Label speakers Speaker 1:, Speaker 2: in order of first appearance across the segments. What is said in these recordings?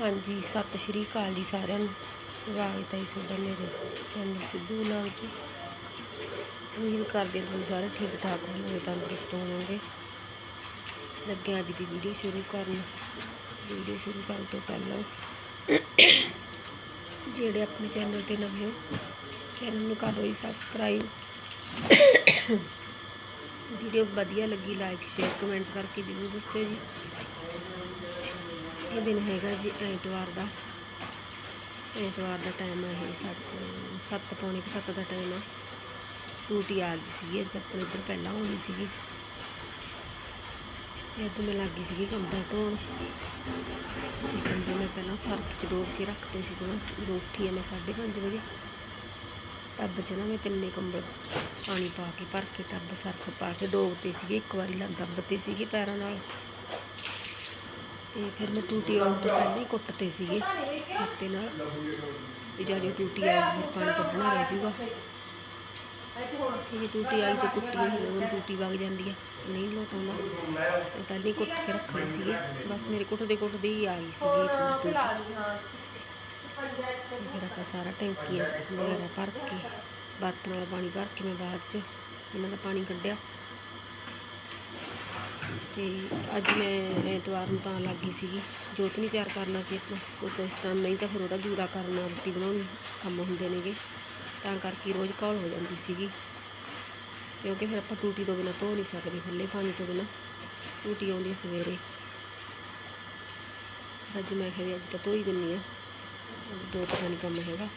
Speaker 1: ਹਾਂਜੀ, ਸਤਿ ਸ਼੍ਰੀ ਅਕਾਲ ਜੀ ਸਾਰਿਆਂ ਨੂੰ। ਸਵਾਗਤ ਹੈ ਜੀ ਤੁਹਾਡਾ ਮੇਰੇ ਚੈਨਲ ਸਿੱਧੂ ਨਾਲ ਜੀ ਉਮੀਦ ਕਰਦੇ ਹਾਂ ਸਾਰੇ ਠੀਕ ਠਾਕ ਹੋਵੋਗੇ, ਤੰਦਰੁਸਤ ਹੋਵੋਗੇ। ਲੱਗੇ ਅੱਜ ਦੀ ਵੀਡੀਓ ਸ਼ੁਰੂ ਕਰਨ। ਵੀਡੀਓ ਸ਼ੁਰੂ ਕਰਨ ਤੋਂ ਪਹਿਲਾਂ ਜਿਹੜੇ ਆਪਣੇ ਚੈਨਲ ਤੇ ਨਵੇਂ ਹੋ, ਚੈਨਲ ਨੂੰ ਕਰੋ ਜੀ ਸਬਸਕ੍ਰਾਈਬ ਵੀਡੀਓ ਵਧੀਆ ਲੱਗੀ ਲਾਈਕ ਸ਼ੇਅਰ ਕਮੈਂਟ ਕਰਕੇ ਜ਼ਰੂਰ ਦੱਸਿਓ ਜੀ। ਇਹ ਦਿਨ ਹੈਗਾ ਜੀ ਐਤਵਾਰ ਦਾ। ਐਤਵਾਰ ਦਾ ਟਾਈਮ ਹੈ ਇਹ, ਸੱਤ ਸੱਤ ਪੌਣੇ ਕੁ ਸੱਤ ਦਾ ਟਾਈਮ ਆ। ਟੂਟੀ ਆ ਗਈ ਸੀਗੀ, ਅੱਜ ਆਪਣੇ ਇੱਧਰ ਪਹਿਲਾਂ ਹੋਣੀ ਸੀਗੀ। ਇਹ ਮੈਂ ਲੱਗੀ ਸੀਗੀ ਕੰਬਲ ਧੋਣ। ਤੇ ਕੰਬਲ ਮੈਂ ਪਹਿਲਾਂ ਸਰਫ ਚ ਡੋਬ ਕੇ ਰੱਖਦੇ ਸੀ, ਜਦੋਂ ਜਦੋਂ ਉੱਠੀ ਆ ਮੈਂ 5:30 ਵਜੇ। ਟੱਬ ਚ ਨਾ ਮੈਂ ਤਿੰਨੇ ਕੰਬਲ ਪਾਣੀ ਪਾ ਕੇ ਭਰ ਕੇ, ਟੱਬ ਸਰਫ ਪਾ ਕੇ ਡੋਬਤੇ ਸੀਗੇ, ਇੱਕ ਵਾਰੀ ਲੱਗ ਦੱਬਤੇ ਸੀਗੇ ਪੈਰਾਂ ਨਾਲ। ਤੇ ਫਿਰ ਮੈਂ ਟੂਟੀ ਆਉਣ ਤੋਂ ਪਹਿਲਾਂ ਹੀ ਕੁੱਟਤੇ ਸੀਗੇ। ਹੱਥੇ ਨਾਲ ਵੀ ਜਦੋਂ ਟੂਟੀ ਆਈ ਫਿਰ ਪਾਣੀ ਕੱਢਣਾ ਰਹਿ ਜੂਗਾ। ਇਹ ਟੂਟੀ ਆਈ ਤੇ ਕੁੱਟੀ ਹੋਈ ਉਹ ਟੂਟੀ ਵਗ ਜਾਂਦੀ ਆ। ਨਹੀਂ ਲੋਟ ਤੇ ਪਹਿਲਾਂ ਹੀ ਕੁੱਟ ਕੇ ਰੱਖਣੇ ਸੀਗੇ। ਬਸ ਮੇਰੇ ਕੁੱਟਦੇ ਕੁੱਟਦੇ ਹੀ ਆਈ ਸੀਗੀ ਟੂਟੀ। ਫਿਰ ਆਪਾਂ ਸਾਰਾ ਟੈਂਕੀ ਵਗੈਰਾ ਭਰ ਕੇ ਬਰਤਨ ਵਾਲਾ ਪਾਣੀ ਭਰ ਕੇ ਮੈਂ ਬਾਅਦ ਚ ਇਹਨਾਂ ਦਾ ਪਾਣੀ ਕੱਢਿਆ। ਤੇ ਅੱਜ ਮੈਂ ਐਤਵਾਰ ਨੂੰ ਤਾਂ ਲੱਗੀ ਸੀਗੀ। ਜੋਤ ਨਹੀਂ ਤਿਆਰ ਕਰਨਾ ਸੀ ਆਪਣਾ ਕੋਈ ਇਸ ਟਾਈਮ ਨਹੀਂ ਤਾਂ ਫਿਰ ਉਹਦਾ ਜੂੜਾ ਕਰਨਾ, ਰੋਟੀ ਬਣਾਉਣੀ ਕੰਮ ਹੁੰਦੇ ਨੇਗੇ। ਤਾਂ ਕਰਕੇ ਰੋਜ਼ ਕਾਲ ਹੋ ਜਾਂਦੀ ਸੀਗੀ। ਕਿਉਂਕਿ ਫਿਰ ਆਪਾਂ ਟੂਟੀ ਤੋਂ ਬਿਨਾਂ ਧੋ ਨਹੀਂ ਸਕਦੇ ਖੁੱਲੇ ਪਾਣੀ ਤੋਂ ਬਿਨਾਂ। ਟੂਟੀ ਆਉਂਦੀ ਸਵੇਰੇ। ਅੱਜ ਮੈਂ ਕਿਹਾ ਵੀ ਅੱਜ ਤਾਂ ਧੋ ਹੀ ਦਿੰਨੀ ਆ। ਦੋ ਤਰ੍ਹਾਂ ਨਹੀਂ ਕੰਮ ਹੈਗਾ।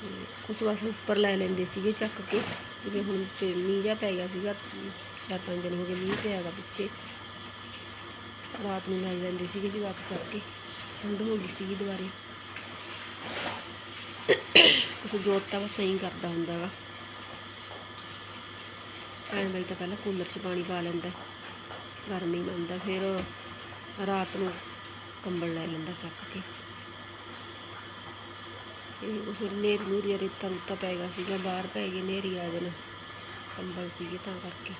Speaker 1: ਤੇ ਕੁਛ ਬਸ ਉੱਪਰ ਲੈ ਲੈਂਦੇ ਸੀਗੇ ਚੱਕ ਕੇ। ਜਿਵੇਂ ਹੁਣ ਤੇ ਮੀਂਹ ਜਿਹਾ ਪੈ ਗਿਆ ਸੀਗਾ। ਚਾਰ ਪੰਜ ਦਿਨ ਹੋ ਗਏ ਮੀਂਹ ਪਿਆ ਗਾ ਪਿੱਛੇ। ਰਾਤ ਨੂੰ ਲੈ ਜਾਂਦੇ ਸੀਗੇ ਜੀ ਵਾਕ ਚੱਕ ਕੇ, ਠੰਡ ਹੋ ਗਈ ਸੀਗੀ ਦੁਬਾਰੇ। ਕੁਛ ਜੋਤ ਤਾਂ ਬਸ ਸਹੀ ਕਰਦਾ ਹੁੰਦਾ ਵਾ ਐਨ ਬਈ ਤਾਂ ਪਹਿਲਾਂ ਕੂਲਰ 'ਚ ਪਾਣੀ ਪਾ ਲੈਂਦਾ, ਗਰਮੀ ਮੰਨਦਾ ਫਿਰ ਰਾਤ ਨੂੰ ਕੰਬਲ ਲੈ ਲੈਂਦਾ ਚੱਕ ਕੇ। ਇਹ ਉਸ ਨੇਰ ਨੂਰ ਰੇਤਾ ਰੁੱਤਾ ਪੈ ਗਿਆ ਸੀਗਾ, ਬਾਹਰ ਪੈ ਗਏ ਨੇਰੀ ਆ ਜਾਣਾ, ਕੰਬਲ ਸੀਗੇ ਤਾਂ ਕਰਕੇ।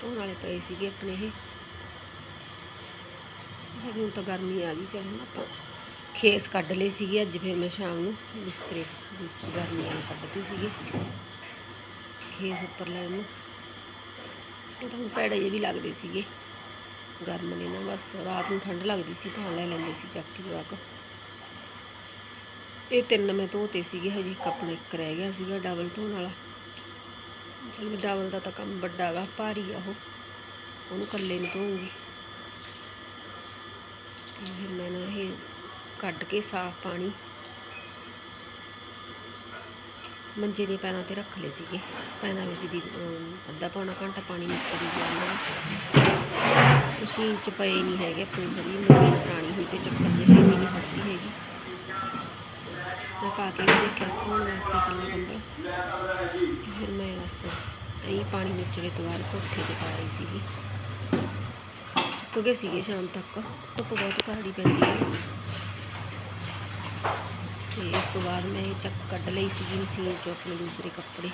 Speaker 1: ਧੋਣ ਵਾਲੇ ਪਏ ਸੀਗੇ ਆਪਣੇ ਇਹ। ਹੁਣ ਤਾਂ ਗਰਮੀ ਆ ਗਈ, ਚਲ ਹੁਣ ਆਪਾਂ ਖੇਸ ਕੱਢ ਲਈ ਸੀਗੇ ਅੱਜ, ਫਿਰ ਮੈਂ ਸ਼ਾਮ ਨੂੰ ਬਿਸਤਰੇ ਗਰਮੀ ਵਾਲੇ ਕੱਢਦੇ ਸੀਗੇ। ਖੇਸ ਉੱਪਰ ਲੈ ਨੂੰ ਇਹ ਤਾਂ ਪੈੜੇ ਜਿਹੇ ਵੀ ਲੱਗਦੇ ਸੀਗੇ। ਗਰਮ ਨੇ ਨਾ, ਬਸ ਰਾਤ ਨੂੰ ਠੰਡ ਲੱਗਦੀ ਸੀ, ਤਾਂ ਲੈ ਲੈਂਦੇ ਸੀ ਚੱਕ ਕੇ ਜਵਾਕ। ਇਹ ਤਿੰਨ ਮੈਂ ਧੋਤੇ ਸੀਗੇ, ਹਜੇ ਇੱਕ ਆਪਣਾ ਇੱਕ ਰਹਿ ਗਿਆ ਸੀਗਾ ਡਬਲ ਧੋਣ ਵਾਲਾ। ਚਲੋ ਡਬਲ ਦਾ ਤਾਂ ਕੰਮ ਵੱਡਾ ਹੈਗਾ ਭਾਰੀ ਆ ਉਹ। ਉਹਨੂੰ ਇਕੱਲੇ ਨਹੀਂ ਧੋਊਂਗੀ ਫਿਰ ਮੈਂ ਨਾ ਇਹ ਕੱਢ ਕੇ ਸਾਫ਼ ਪਾਣੀ ਮੰਜੇ ਦੇ ਪੈਰਾਂ ਤੇ ਰੱਖ ਲਏ ਸੀਗੇ। ਪੈਰਾਂ ਵਿੱਚ ਦੀ ਅੱਧਾ ਪੌਣਾ ਘੰਟਾ ਪਾਣੀ ਨਿਕਲ ਗਿਆ ਮਸ਼ੀਨ ਚ ਪਏ ਨਹੀਂ ਹੈਗੇ, ਆਪਣੀ ਜਿਹੜੀ ਮਸ਼ੀਨ ਪੁਰਾਣੀ ਹੋਈ ਤੇ ਚੱਕਰ ਦੀ ਛੇਤੀ ਨਹੀਂ ਫੜਦੀ ਹੈਗੀ। ਮੈਂ ਪਾ ਕੇ ਵੀ ਦੇਖਿਆ ਸੀ, ਧੋਣ ਵਾਸਤੇ ਕਿੰਨਾ ਕੰਬਲ ਫਿਰ ਮੈਂ ਵਾਸਤੇ ਇਹੀ ਪਾਣੀ ਨਿਚੜੇ ਤੋਂ ਬਾਅਦ ਕੋਠੇ ਤੇ ਪਾ ਰਹੀ ਸੀਗੀ। ਕਿਉਂਕਿ ਸੀਗੇ ਸ਼ਾਮ ਤੱਕ, ਧੁੱਪ ਬਹੁਤ ਕਾੜੀ ਪੈਂਦੀ ਹੈ। ਤੇ ਇਸ ਤੋਂ ਬਾਅਦ ਮੈਂ ਚੱਕ ਕੱਢ ਲਈ ਸੀਗੀ ਮਸ਼ੀਨ ਚੋਂ ਆਪਣੇ ਦੂਸਰੇ ਕੱਪੜੇ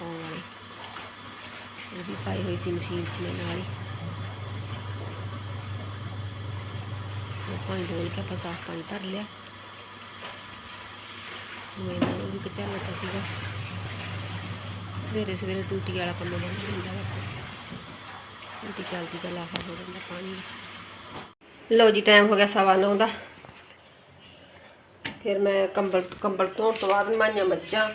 Speaker 1: ਪਾਉਣ ਵਾਲੇ। ਉਹ ਵੀ ਪਾਏ ਹੋਏ ਸੀ ਮਸ਼ੀਨ 'ਚ ਮੈਂ ਨਾਲ ਹੀ। ਉਹ ਪਾਣੀ ਡੋਲ ਕੇ ਆਪਾਂ ਸਾਫ਼ ਪਾਣੀ ਭਰ ਲਿਆ। ਮੈਂ ਇਹਨਾਂ ਨੂੰ ਵੀ ਕਚਾ ਲੱਤਾ ਸੀਗਾ। ਸਵੇਰੇ ਸਵੇਰੇ ਟੂਟੀ ਵਾਲਾ ਕੰਮ ਬਣ ਜਾਂਦਾ ਬਸ। ਟੂਟੀ ਚੱਲਦੀ ਤਾਂ ਲਾਫਾ ਹੋ ਜਾਂਦਾ ਪਾਣੀ ਦਾ। ਲਓ ਜੀ ਟਾਈਮ ਹੋ ਗਿਆ ਸਵਾ ਨੌ ਦਾ। ਫਿਰ ਮੈਂ ਕੰਬਲ ਕੰਬਲ ਧੋਣ ਤੋਂ ਬਾਅਦ ਮਾਈਆਂ ਮੱਝਾਂ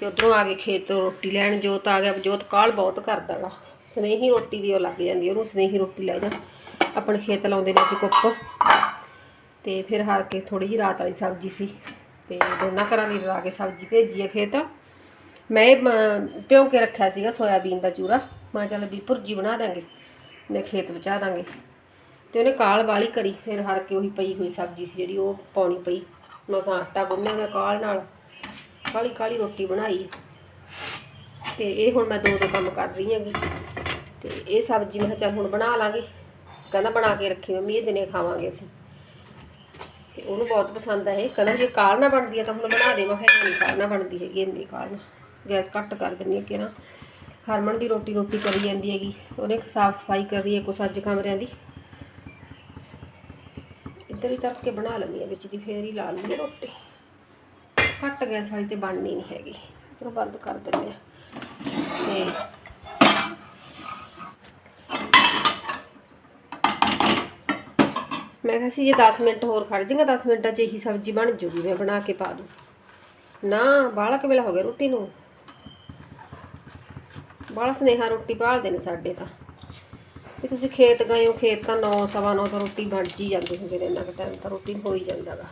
Speaker 1: ਤੇ ਉਧਰੋਂ ਆ ਕੇ ਖੇਤ ਤੋਂ ਰੋਟੀ ਲੈਣ। ਜੋਤ ਆ ਗਿਆ, ਜੋਤ ਕਾਲ ਬਹੁਤ ਕਰਦਾ ਗਾ। ਸਨੇਹੀ ਰੋਟੀ ਦੀ ਉਹ ਲੱਗ ਜਾਂਦੀ, ਉਹਨੂੰ ਸਨੇਹੀ ਰੋਟੀ ਲੈ ਜਾ। ਆਪਣੇ ਖੇਤ ਲਾਉਂਦੇ ਨੇ ਅੱਜ ਕੁੱਪ। ਤੇ ਫਿਰ ਹਾਰ ਕੇ ਥੋੜੀ ਜਿਹੀ ਰਾਤ ਵਾਲੀ ਸਬਜ਼ੀ ਸੀ। ਤੇ ਦੋਨਾਂ ਘਰਾਂ ਦੀ ਰਲਾ ਕੇ ਸਬਜ਼ੀ ਭੇਜੀ ਹੈ ਖੇਤ। ਮੈਂ ਇਹ ਮ- ਭਿਉਂ ਕੇ ਰੱਖਿਆ ਸੀਗਾ ਸੋਇਆਬੀਨ ਦਾ ਚੂਰਾ। ਮੈਂ ਕਿਹਾ ਚੱਲ ਵੀ ਭੁਰਜੀ ਬਣਾ ਦਾਂਗੇ ਨੇ ਖੇਤ ਬਚਾ ਦਾਂਗੇ ਤੇ ਉਹਨੇ ਕਾਲ ਵਾਲੀ ਕਰੀ, ਫਿਰ ਹਰ ਕੇ ਉਹੀ ਪਈ ਹੋਈ ਸਬਜ਼ੀ ਸੀ ਜਿਹੜੀ ਉਹ ਪਾਉਣੀ ਪਈ। ਮਸਾਂ ਆਟਾ ਗੁੰਨਿਆ ਮੈਂ ਕਾਲ ਨਾਲ ਕਾਲੀ ਕਾਲੀ ਰੋਟੀ ਬਣਾਈ। ਤੇ ਇਹ ਹੁਣ ਮੈਂ ਦੋ ਦੋ ਕੰਮ ਕਰ ਰਹੀ ਹੈਗੀ। ਤੇ ਇਹ ਸਬਜ਼ੀ ਮੈਂ ਕਿਹਾ ਚੱਲ ਹੁਣ ਬਣਾ ਲਾਂਗੇ। ਕਹਿੰਦਾ ਬਣਾ ਕੇ ਰੱਖੀ, ਮੰਮੀ ਇਹ ਦਿਨੇ ਖਾਵਾਂਗੇ ਅਸੀਂ। ਤੇ ਉਹਨੂੰ ਬਹੁਤ ਪਸੰਦ ਹੈ ਇਹ। ਕਹਿੰਦਾ ਜੇ ਕਾਲ ਨਾ ਬਣਦੀ ਹੈ ਤਾਂ ਹੁਣ ਬਣਾ ਦੇ। ਮੈਂ ਕਿਹਾ ਨਹੀਂ ਕਾਲ ਨਾ ਬਣਦੀ ਹੈਗੀ, ਇੰਨੀ ਕਾਲ ਨਾ। ਗੈਸ ਘੱਟ ਕਰ ਦਿੰਨੀ ਹੈ ਕਿ ਨਾ। ਹਰਮਨ ਦੀ ਰੋਟੀ ਰੋਟੀ ਕਰੀ ਜਾਂਦੀ ਹੈਗੀ। ਉਹਨੇ ਸਾਫ਼ ਸਫ਼ਾਈ ਕਰ ਰਹੀ ਹੈ ਕੁਛ ਅੱਜ ਕਮਰਿਆਂ ਦੀ। ਇੱਧਰ ਹੀ ਤੱਕ ਕੇ ਬਣਾ ਲੈਂਦੀ ਆ ਵਿੱਚ ਦੀ, ਫੇਰ ਹੀ ਲਾ ਲਈਏ ਰੋਟੀ। ਘੱਟ ਗੈਸ ਵਾਲੀ ਤੇ ਬਣਨੀ ਨਹੀਂ ਹੈਗੀ। ਇੱਧਰੋਂ ਬੰਦ ਕਰ ਦਿੰਦੇ ਆ। ਤੇ ਮੈਂ ਕਿਹਾ ਸੀ ਜੇ 10 ਮਿੰਟ ਹੋਰ ਖੜ ਜਾਏਗਾ 10 ਮਿੰਟਾਂ 'ਚ ਇਹੀ ਸਬਜ਼ੀ ਬਣ ਜੂਗੀ, ਮੈਂ ਬਣਾ ਕੇ ਪਾ ਦੂੰ। ਨਾ, ਬਾਹਲਾ ਕੁ ਵੇਲਾ ਹੋ ਗਿਆ ਰੋਟੀ ਨੂੰ। ਬਾਹਲਾ ਸਨੇਹਾ ਰੋਟੀ ਭਾਲਦੇ ਨੇ ਸਾਡੇ ਤਾਂ। ਵੀ ਤੁਸੀਂ ਖੇਤ ਗਏ ਹੋ, ਖੇਤ ਤਾਂ 9 ਸਵਾ 9 ਤੋਂ ਰੋਟੀ ਬਣ ਜੀ ਜਾਂਦੀ ਹੁੰਦੀ ਨੇ ਇੰਨਾ ਕੁ ਟਾਈਮ ਤਾਂ ਰੋਟੀ ਹੋ ਹੀ ਜਾਂਦਾ ਗਾ।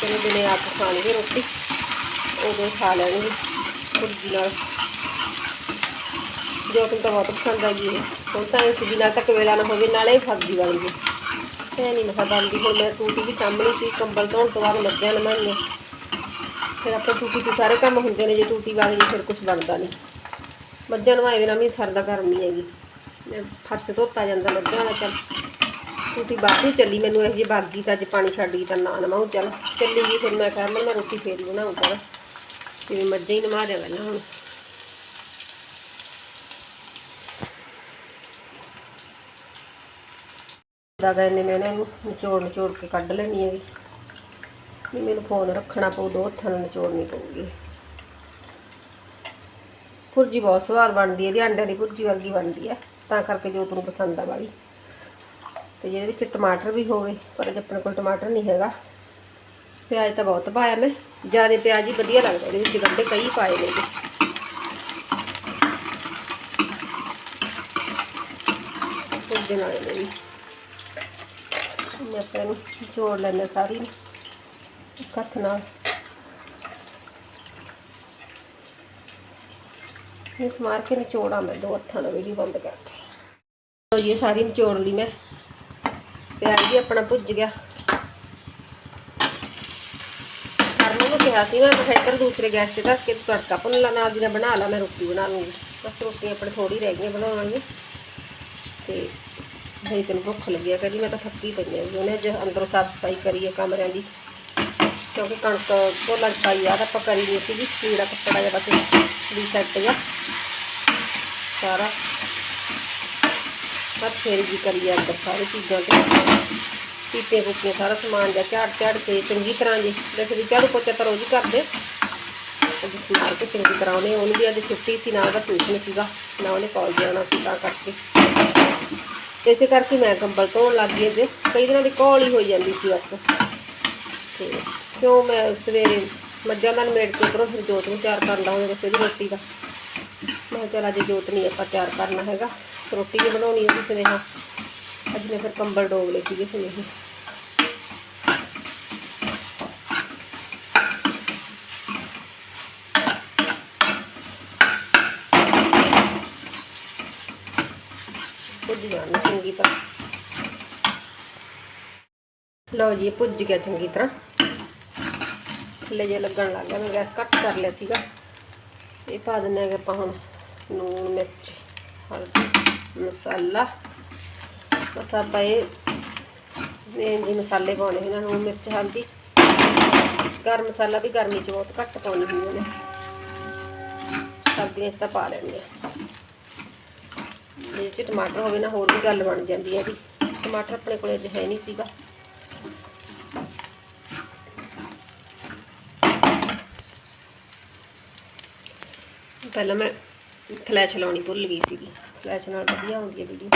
Speaker 1: ਚਲੋ ਦਿਨੇ ਆਪ ਖਾਣਗੇ ਰੋਟੀ, ਉਦੋਂ ਖਾ ਲੈਣਗੇ, ਸਬਜ਼ੀ ਨਾਲ। ਜੋ ਕਿ ਤਾਂ ਬਹੁਤ ਪਸੰਦ ਆਈ ਹੈ। ਹੁਣ ਤਾਂ ਇਸ ਦਿਨਾਂ ਤੱਕ ਵੇਲਾ ਨਾ ਹੋਵੇ, ਨਾਲੇ ਹੀ ਸਬਜ਼ੀ ਬਣ ਗਈ ਐ ਨਹੀਂ ਮਸਾ ਬਣਦੀ। ਹੁਣ ਮੈਂ ਟੂਟੀ ਵੀ ਸਾਹਮਣੇ ਸੀ, ਕੰਬਲ ਧੋਣ ਤੋਂ ਬਾਅਦ ਮੱਝਾਂ ਨਮਾਈਆਂ ਫਿਰ ਆਪਾਂ ਟੂਟੀ ਤੇ ਸਾਰੇ ਕੰਮ ਹੁੰਦੇ ਨੇ, ਜੇ ਟੂਟੀ ਵਗ ਫਿਰ ਕੁਝ ਬਣਦਾ ਨਹੀਂ ਮੱਝਾਂ ਨਵਾਏ ਬਿਨਾਂ ਵੀ ਸਰਦਾ ਗਰਮੀ ਹੈਗੀ। ਫਰਸ਼ ਧੋਤਾ ਜਾਂਦਾ ਮੱਝਾਂ ਦਾ, ਚੱਲ। ਟੂਟੀ ਬਾਅਦ ਹੀ ਚੱਲੀ ਮੈਨੂੰ ਇਹ ਜੀ ਬਾਗੀ ਤਾਂ ਅੱਜ ਪਾਣੀ ਛੱਡ ਗਈ ਤਾਂ ਨਾ ਨਵਾਉਂ ਚੱਲ। ਚੱਲੀ ਗਈ, ਫਿਰ ਮੈਂ ਕਿਹਾ ਮੈਂ ਮੈਂ ਰੋਟੀ ਫੇਰ ਹੀ ਬਣਾਉਂ ਚੱਲ। ਜਿਵੇਂ ਮੱਝਾਂ ਹੀ ਨਵਾ ਦਿਆ ਪਹਿਲਾਂ ਹੁਣ। ਦਾ ਗਏ ਮੈਂ ਇਹਨਾਂ ਨੂੰ ਨਿਚੋੜ ਨਿਚੋੜ ਕੇ ਕੱਢ ਲੈਣੀ ਹੈਗੀ। ਨਹੀਂ ਮੈਨੂੰ ਫੋਨ ਰੱਖਣਾ ਪਊ, ਦੋ ਹੱਥਾਂ ਨਾਲ ਨਿਚੋੜਨੀ ਪਊਗੀ। ਭੁਰਜੀ ਬਹੁਤ ਸਵਾਦ ਬਣਦੀ ਹੈ ਇਹਦੀ ਅੰਡਿਆਂ ਦੀ ਭੁਰਜੀ ਵਰਗੀ ਬਣਦੀ ਹੈ। ਤਾਂ ਕਰਕੇ ਜੋ ਤੁਹਾਨੂੰ ਪਸੰਦ ਆ ਵਾਲੀ ਤੇ ਜਿਹਦੇ ਵਿੱਚ ਟਮਾਟਰ ਵੀ ਹੋਵੇ, ਪਰ ਅੱਜ ਆਪਣੇ ਕੋਲ ਟਮਾਟਰ ਨਹੀਂ ਹੈਗਾ। ਪਿਆਜ਼ ਤਾਂ ਬਹੁਤ ਪਾਇਆ ਮੈਂ। ਜ਼ਿਆਦਾ ਪਿਆਜ਼ ਹੀ ਵਧੀਆ ਲੱਗਦਾ, ਇਹਦੇ ਵਿੱਚ ਗੰਢੇ ਕਈ ਪਾਏ ਨੇ ਇਹਦੇ। ਭੁਰਜੀ ਨਾਲ ਇਹਦੇ ਵੀ। ਮੈਂ ਨੂੰ ਜੋੜ ਲੈਂਦੇ ਸਾਰੀ ਨੂੰ, ਇੱਕ ਹੱਥ ਨਾਲ। ਇਸ ਮਾਰ ਕੇ ਨਿਚੋੜਾਂ ਮੈਂ ਦੋ ਹੱਥਾਂ ਨਾਲ ਵੀਡੀਓ ਬੰਦ ਕਰਕੇ। ਲੋ ਇਹ ਸਾਰੀ ਨਿਚੋੜ ਲਈ ਮੈਂ। ਪਿਆਜ਼ ਵੀ ਆਪਣਾ ਭੁੱਜ ਗਿਆ। ਹਰਮਨ ਨੂੰ ਕਿਹਾ ਸੀ ਮੈਂ ਮੈਂ ਦੂਸਰੇ ਗੈਸ ਤੇ ਰੱਖ ਕੇ ਤੜਕਾ ਭੁੰਨ ਲਾ, ਨਾਲ ਦੀ ਨਾਲ ਬਣਾ ਲਾ, ਮੈਂ ਰੋਟੀ ਬਣਾ ਲੂੰਗੀ। ਬਸ ਰੋਟੀ ਆਪਣੇ ਥੋੜੀ ਰਹਿ ਗਈਆਂ ਬਣਾਉਣ ਵਾਲੀਆਂ। ਤੇ ਭਾਈ ਤੈਨੂੰ ਭੁੱਖ ਲੱਗਿਆ ਕਹਿੰਦੀ ਮੈਂ ਤਾਂ ਥੱਕੀ ਪਈ ਹਾਂ ਉਹਨੇ ਅੱਜ ਅੰਦਰੋਂ ਸਾਫ਼ ਸਫ਼ਾਈ ਕਰੀਏ ਕਮਰਿਆਂ ਦੀ, ਕਿਉਂਕਿ ਕਣਕ ਭੋਲਾ ਪਾਈ ਆ, ਤਾਂ ਆਪਾਂ ਕਰੀ ਨਹੀਂ ਸੀਗੀ। ਕੀੜਾ ਕੱਪੜਾ ਜਿਹਾ ਬਸ ਵੀ ਸੈੱਟ ਗਿਆ ਸਾਰਾ। ਬਸ ਫਿਰ ਵੀ ਕਰੀ ਆ ਅੰਦਰ ਸਾਰੇ ਚੀਜ਼ਾਂ ਤੇ। ਪੀਤੇ ਪੁੱਤੇ ਸਾਰਾ ਸਮਾਨ ਜਿਹਾ ਝਾੜ ਝਾੜ ਕੇ ਚੰਗੀ ਤਰ੍ਹਾਂ ਜੀ। ਦੇਖੋ ਜੀ ਝਾੜੂ ਪੋਚਾ ਤਾਂ ਰੋਜ਼ ਕਰਦੇ। ਅੱਜ ਸਮਾਰ ਕੇ ਚੰਗੀ ਤਰ੍ਹਾਂ ਉਹਨੇ ਉਹਨੂੰ ਵੀ ਅੱਜ ਛੁੱਟੀ ਸੀ, ਨਾ ਉਹਦਾ ਟਿਊਸ਼ਨ ਸੀਗਾ, ਨਾ ਉਹਨੇ ਕਾਲਜ ਜਾਣਾ ਸੀ ਤਾਂ ਕਰਕੇ। ਤੇ ਇਸੇ ਕਰਕੇ ਮੈਂ ਕੰਬਲ ਧੋਣ ਲੱਗ ਗਈ ਤੇ ਕਈ ਦਿਨਾਂ ਦੀ ਘੋਲ ਹੀ ਹੋਈ ਜਾਂਦੀ ਸੀ ਬਸ। ਤੇ ਕਿਉਂ ਮੈਂ ਸਵੇਰੇ ਮੱਝਾਂ ਦਾ ਨਿਮੇੜ ਕੇ ਉੱਪਰੋਂ ਫਿਰ ਜੋਤ ਨੂੰ ਤਿਆਰ ਕਰਨਾ ਹੋਵੇ ਕਿਸੇ ਦੀ ਰੋਟੀ ਦਾ। ਮੈਂ ਕਿਹਾ ਚੱਲ ਅੱਜ ਜੋਤ ਨਹੀਂ ਆਪਾਂ ਤਿਆਰ ਕਰਨਾ ਹੈਗਾ। ਰੋਟੀ ਵੀ ਬਣਾਉਣੀ ਹੈ ਕਿਸੇ ਨੇ ਅੱਜ ਮੈਂ ਫਿਰ ਕੰਬਲ ਡੋਬ ਲਏ ਸੀਗੇ ਸਨੇਹੀ ਭੁੱਜ ਜਾਣਾ ਚੰਗੀ ਤਰ੍ਹਾਂ ਲਓ ਜੀ, ਇਹ ਭੁੱਜ ਗਿਆ ਚੰਗੀ ਤਰ੍ਹਾਂ। ਥੱਲੇ ਜੇ ਲੱਗਣ ਲੱਗ ਗਿਆ, ਮੈਂ ਗੈਸ ਘੱਟ ਕਰ ਲਿਆ ਸੀਗਾ। ਇਹ ਪਾ ਦਿੰਦੇ ਹਾਂ ਆਪਾਂ ਹੁਣ ਲੂਣ ਮਿਰਚ, ਹਲਦੀ, ਮਸਾਲਾ। ਬਸ ਆਪਾਂ ਇਹ ਮੇਨ ਜੀ ਮਸਾਲੇ ਪਾਉਣੇ ਇਹਨਾਂ ਲੂਣ ਮਿਰਚ, ਹਲਦੀ। ਗਰਮ ਮਸਾਲਾ ਵੀ ਗਰਮੀ 'ਚ ਬਹੁਤ ਘੱਟ ਪਾਉਣੀ ਹੁੰਦੀ ਨੇ। ਸਰਦੀਆਂ 'ਚ ਤਾਂ ਪਾ ਲੈਂਦੇ ਆ। ਜੇ ਚ ਟਮਾਟਰ ਹੋਵੇ ਨਾ, ਹੋਰ ਵੀ ਗੱਲ ਬਣ ਜਾਂਦੀ ਹੈ ਵੀ। ਟਮਾਟਰ ਆਪਣੇ ਕੋਲੇ ਅੱਜ ਹੈ ਨਹੀਂ ਸੀਗਾ। ਪਹਿਲਾਂ ਮੈਂ ਫਲੈਸ਼ ਲਾਉਣੀ ਭੁੱਲ ਗਈ ਸੀਗੀ। ਫਲੈਸ਼ ਨਾਲ ਵਧੀਆ ਹੁੰਦੀ ਹੈ ਵੀਡੀਓ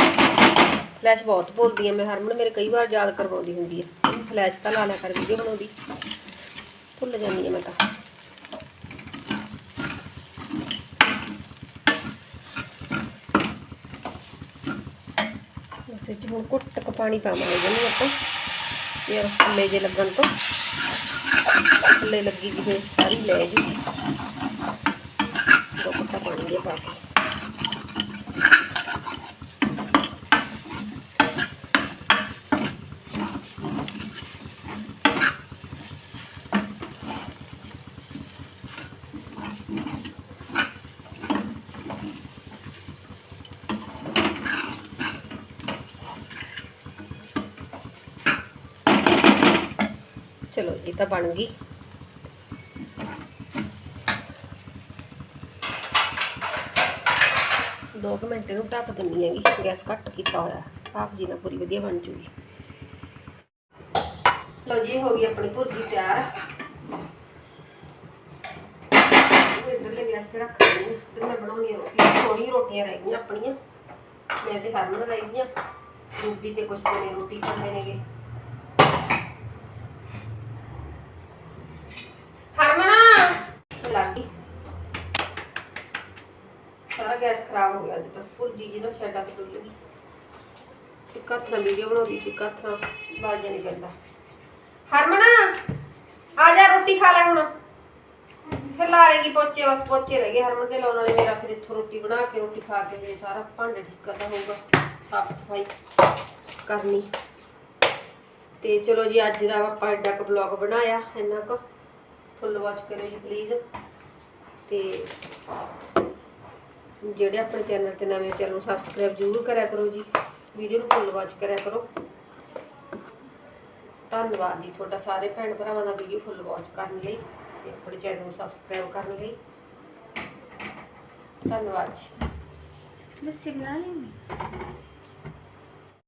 Speaker 1: ਫਲੈਸ਼ ਬਹੁਤ ਭੁੱਲਦੀ ਹੈ। ਮੈਂ ਹਰਮਨ ਮੇਰੇ ਕਈ ਵਾਰ ਯਾਦ ਕਰਵਾਉਂਦੀ ਹੁੰਦੀ ਹੈ। ਫਲੈਸ਼ ਤਾਂ ਲਾ ਕਰ ਵੀਡੀਓ ਬਣਾਉਂਦੀ। ਭੁੱਲ ਜਾਂਦੀ ਹਾਂ ਮੈਂ ਤਾਂ। ਉਸ ਵਿੱਚ ਹੁਣ ਘੁੱਟ ਕੁ ਪਾਣੀ ਪਾਵਾਂਗੇ। ਜਿਹਨੂੰ ਆਪਾਂ ਯਾਰ ਥੱਲੇ ਜੇ ਲੱਗਣ ਤੋਂ। ਥੱਲੇ ਲੱਗੀ ਜਿਵੇਂ ਸਾਰੀ ਲੈ ਜੂ। ਦੋ ਘੁੱਟਾ ਪਾਣੀ ਦੇ ਪਾ ਕੇ ਚਲੋ ਇਹ ਤਾਂ ਬਣ ਗਈ ਦੋ ਕੁ ਮਿੰਟ ਇਹਨੂੰ ਢੱਕ ਦਿੰਨੀ ਹੈਗੀ। ਗੈਸ ਘੱਟ ਕੀਤਾ ਹੋਇਆ। ਭਾਫ ਜੀ ਨਾਲ ਪੂਰੀ ਵਧੀਆ ਬਣ ਜੂਗੀ। ਲਓ ਜੀ, ਹੋ ਗਈ ਆਪਣੀ ਭੁਰਜੀ ਤਿਆਰ। ਇਹ ਇਧਰਲੇ ਗੈਸ ਤੇ ਰੱਖ ਦਿੰਦੀ ਹਾਂ। ਮੈਂ ਬਣਾਉਣੀ ਰੋਟੀ। ਥੋੜੀ ਰੋਟੀਆਂ ਰਹਿ ਗਈਆਂ ਆਪਣੀਆਂ। ਮੈਂ ਤੇ ਹਰਮਨ ਰਹਿ ਗਈਆਂ। ਰੋਟੀ ਤੇ ਕੁਛ ਜਣੇ ਰੋਟੀ ਖਾਂਦੇ ਨੇਗੇ ਹਰਮਨ ਲੱਗ ਗਈ ਸਾਰਾ ਗੈਸ ਖਰਾਬ ਹੋ ਗਿਆ ਅੱਜ ਤਾਂ ਭੁਰਜੀ ਜੀ ਨਾ ਕੇ ਡੁੱਲ ਗਈ। ਇੱਕ ਹੱਥ ਨਾਲ ਵੀਡੀਓ ਬਣਾਉਂਦੀ ਸੀ ਇੱਕ ਹੱਥ ਨਾਲ। ਬਾਜਾ ਨਹੀਂ ਪੈਂਦਾ ਹਰਮਨ ਆ ਜਾ ਰੋਟੀ ਖਾ ਲੈ ਹੁਣ। ਫਿਰ ਲਾ ਲੇਗੀ ਪੋਚੇ ਬਸ ਪੋਚੇ ਰਹਿ ਗਏ। ਹਰਮਨ ਦੇ ਲਾਉਣ ਵਾਲੇ ਮੇਰਾ ਫਿਰ ਇੱਥੋਂ ਰੋਟੀ ਬਣਾ ਕੇ ਰੋਟੀ ਖਾ ਕੇ ਜੇ ਸਾਰਾ ਭਾਂਡੇ ਠੀਕ ਕਰਨਾ ਹੋਊਗਾ। ਸਾਫ਼ ਸਫ਼ਾਈ ਕਰਨੀ। ਤੇ ਚਲੋ ਜੀ ਅੱਜ ਦਾ ਆਪਾਂ ਐਡਾ ਕੁ ਬਲੌਗ ਬਣਾਇਆ ਇੰਨਾ ਕੁ। ਫੁੱਲ ਵਾਚ ਕਰਿਓ ਜੀ ਪਲੀਜ਼ ਤੇ ਜਿਹੜੇ ਆਪਣੇ ਚੈਨਲ ਤੇ ਨਵੇਂ ਚੈਨਲ ਨੂੰ ਸਬਸਕ੍ਰਾਈਬ ਜ਼ਰੂਰ ਕਰਿਆ ਕਰੋ ਜੀ। ਵੀਡੀਓ ਨੂੰ ਫੁੱਲ ਵਾਚ ਕਰਿਆ ਕਰੋ। ਧੰਨਵਾਦ ਜੀ ਤੁਹਾਡਾ ਸਾਰੇ ਭੈਣ ਭਰਾਵਾਂ ਦਾ ਵੀਡੀਓ ਫੁੱਲ ਵਾਚ ਕਰਨ ਲਈ ਤੇ ਆਪਣੇ ਚੈਨਲ ਨੂੰ ਸਬਸਕ੍ਰਾਈਬ ਕਰਨ ਲਈ। ਧੰਨਵਾਦ ਜੀ।
Speaker 2: ਲੱਸੀ ਬਣਾ ਲਈ